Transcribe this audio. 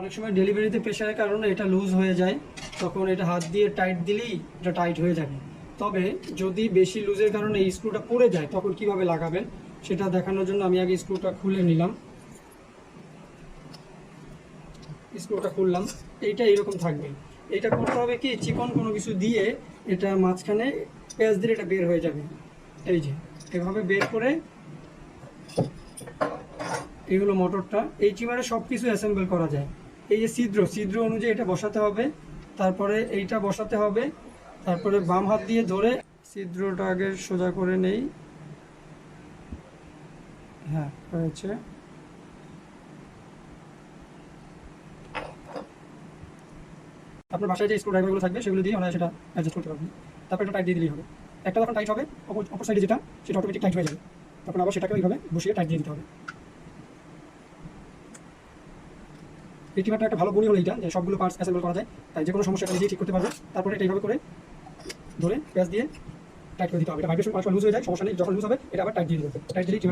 অনেক সময় ডেলিভারিতে প্রেশারের কারণে এটা লুজ হয়ে যায়। তখন এটা হাত দিয়ে টাইট দিলেই এটা টাইট হয়ে যাবে তবে যদি বেশি লুজের কারণে এই স্ক্রুটা পড়ে যায়, তখন কীভাবে লাগাবেন সেটা দেখানোর জন্য আমি আগে স্ক্রুটা খুলে নিলাম। স্ক্রুটা খুললাম। এইটা এরকম থাকবে। এটা করতে হবে কি, চিকন কোনো কিছু দিয়ে এটা মাঝখানে পেঁয়াজ দিলে এটা বের হয়ে যাবে। এই যে, এভাবে বের করে এই হলো মোটরটা এই চিমারে সব কিছু অ্যাসেম্বল করা যায়। এই যে ছিদ্র ছিদ্র অনুযায়ী এটা বসাতে হবে। তারপরে এইটা বসাতে হবে। তারপরে বাম হাত দিয়ে ধরে ছিদ্রটা আগে সোজা করে নেই। হ্যাঁ হয়েছে। আপনার বাসায় যে স্ক্রু ড্রাইভারগুলো থাকবে, সেগুলো দিয়ে আমরা সেটা অ্যাডজাস্ট করতে পারবেন তারপর এটা টাইট দিয়ে দিলেই হবে। একটা যখন টাইট হবে, অপর সাইডে যেটা, সেটা অটোমেটিক টাইট হয়ে যাবে। তখন আবার সেটাকে ওইভাবে বসিয়ে টাইট দিয়ে দিতে হবে। এই একটা ভালো গুণই হলো এইটা যে সবগুলো পার্টস অ্যাসেম্বল করা যায়। তাই যে কোনো সমস্যা এটা নিজেই ঠিক করতে পারবে। তারপরে এটা এইভাবে করে ধরে প্যাচ দিয়ে টাইট করে দিতে হবে। এটা ভাইব্রেশন পার্টস লুজ হয়ে যায়, সমস্যা নেই, যখন লুজ হবে, এটা আবার টাইট দিয়ে দিতে হবে। টাইট দিলেই ওকে